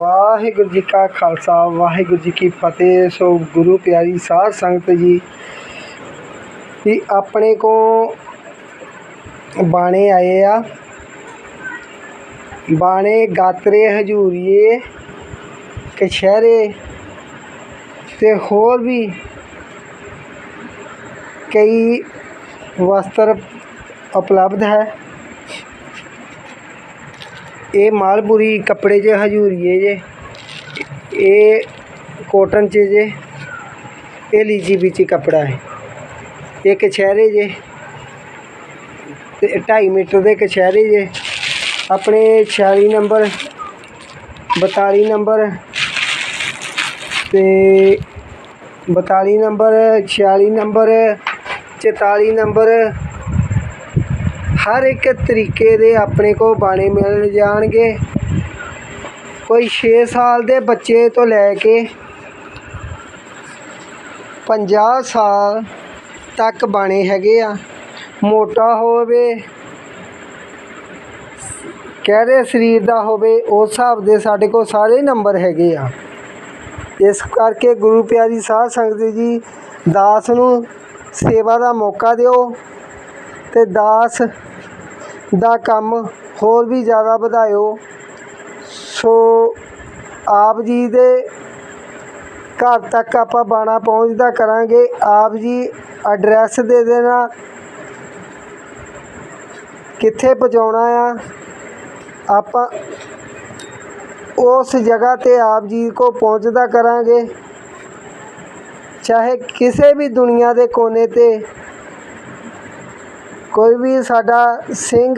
ਵਾਹਿਗੁਰੂ ਜੀ ਕਾ ਖਾਲਸਾ, ਵਾਹਿਗੁਰੂ ਜੀ ਕੀ ਫਤਿਹ। ਸੋ ਗੁਰੂ ਪਿਆਰੀ ਸਾਧ ਸੰਗਤ ਜੀ, ਵੀ ਆਪਣੇ ਕੋ ਬਾਣੇ ਆਏ ਆ। ਬਾਣੇ ਗਾਤਰੇ ਹਜੂਰੀਏ ਕਛਹਿਰੇ ਤੇ ਹੋਰ ਵੀ ਕਈ ਵਸਤਰ ਉਪਲਬਧ ਹੈ। ਇਹ ਮਾਲਪੁਰੀ ਕੱਪੜੇ 'ਚ, ਹਜੂਰੀਏ ਜੇ, ਇਹ ਕੋਟਨ 'ਚ ਜੇ, ਇਹ ਲੀਜੀ ਵਿੱਚ ਕੱਪੜਾ ਹੈ। ਇਹ ਕਛਹਿਰੇ ਜੇ, ਤੇ 2.5 ਮੀਟਰ ਦੇ ਕਛਹਿਰੇ ਜੇ। ਆਪਣੇ 46 ਨੰਬਰ 42 ਨੰਬਰ, ਤੇ 42 ਨੰਬਰ 46 ਨੰਬਰ 44 ਨੰਬਰ ਹਰ ਇੱਕ ਤਰੀਕੇ ਦੇ ਆਪਣੇ ਕੋਲ ਬਾਣੇ ਮਿਲ ਜਾਣਗੇ। ਕੋਈ 6 ਸਾਲ ਦੇ ਬੱਚੇ ਤੋਂ ਲੈ ਕੇ 50 ਸਾਲ ਤੱਕ ਬਾਣੇ ਹੈਗੇ ਆ। ਮੋਟਾ ਹੋਵੇ, ਕਿਹੜੇ ਸਰੀਰ ਦਾ ਹੋਵੇ, ਉਸ ਹਿਸਾਬ ਦੇ ਸਾਡੇ ਕੋਲ ਸਾਰੇ ਨੰਬਰ ਹੈਗੇ ਆ। ਇਸ ਕਰਕੇ ਗੁਰੂ ਪਿਆਰੀ ਸਾਧ ਸੰਗਤ ਜੀ, ਦਾਸ ਨੂੰ ਸੇਵਾ ਦਾ ਮੌਕਾ ਦਿਓ ਤੇ ਦਾਸ ਦਾ ਕੰਮ ਹੋਰ ਵੀ ਜ਼ਿਆਦਾ ਵਧਾਇਓ। ਸੋ ਆਪ ਜੀ ਦੇ ਘਰ ਤੱਕ ਆਪਾਂ ਬਾਣਾ ਪਹੁੰਚਦਾ ਕਰਾਂਗੇ। ਆਪ ਜੀ ਐਡਰੈਸ ਦੇ ਦੇਣਾ। ਕਿੱਥੇ ਪਹੁੰਚਾਉਣਾ ਆ? ਆਪਾਂ ਉਸ ਜਗ੍ਹਾ ਤੇ ਆਪ ਜੀ ਕੋ ਪਹੁੰਚਦਾ ਕਰਾਂਗੇ। ਚਾਹੇ ਕਿਸੇ ਵੀ ਦੁਨੀਆ ਦੇ ਕੋਨੇ ਤੇ ਕੋਈ ਵੀ ਸਾਡਾ ਸਿੰਘ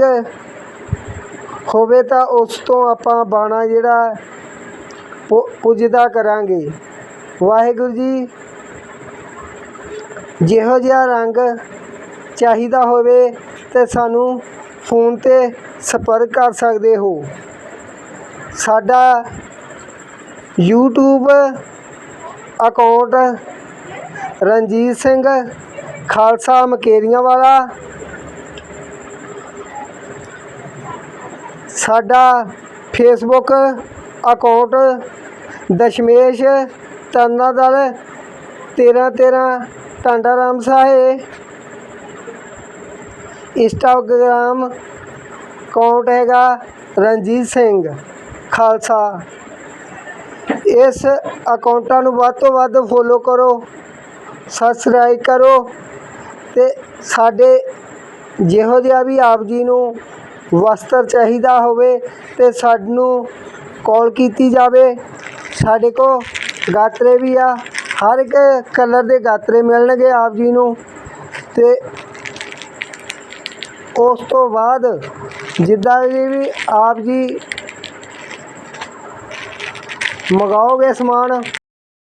ਹੋਵੇ ਤਾਂ ਉਸ ਤੋਂ ਆਪਾਂ ਬਾਣਾ ਜਿਹੜਾ ਪੁੱਜਦਾ ਕਰਾਂਗੇ। ਵਾਹਿਗੁਰੂ ਜੀ, ਜਿਹੋ ਜਿਹਾ ਰੰਗ ਚਾਹੀਦਾ ਹੋਵੇ ਤੇ ਸਾਨੂੰ ਫੋਨ ਤੇ ਸੰਪਰਕ ਕਰ ਸਕਦੇ ਹੋ। ਸਾਡਾ YouTube ਅਕਾਊਂਟ ਰਣਜੀਤ ਸਿੰਘ ਖਾਲਸਾ ਮਕੇਰੀਆਂ ਵਾਲਾ ਸਾਡਾ Facebook account Dashmesh Tarna Dal 13 13 Tanda Ram Sahib. Instagram account ਹੈਗਾ ਰਣਜੀਤ ਸਿੰਘ ਖਾਲਸਾ। ਇਸ ਅਕਾਊਂਟਾਂ ਨੂੰ ਵੱਧ ਤੋਂ ਵੱਧ ਫੋਲੋ ਕਰੋ ਸਬਸਕ੍ਰਾਈਬ ਕਰੋ ਤੇ ਸਾਡੇ ਜਿਹੋ ਜਿਹਾ ਵੀ ਆਪ ਜੀ ਨੂੰ ਵਸਤਰ ਚਾਹੀਦਾ ਹੋਵੇ ਤਾਂ ਸਾਨੂੰ ਕਾਲ ਕੀਤੀ ਜਾਵੇ। ਸਾਡੇ ਕੋਲ ਗਾਤਰੇ ਵੀ ਆ, ਹਰ ਇੱਕ ਕਲਰ ਦੇ ਗਾਤਰੇ ਮਿਲਣਗੇ ਆਪ ਜੀ ਨੂੰ। ਅਤੇ ਉਸ ਤੋਂ ਬਾਅਦ ਜਿੱਦਾਂ ਜੀ ਵੀ ਆਪ ਜੀ ਮੰਗਾਓਗੇ ਸਮਾਨ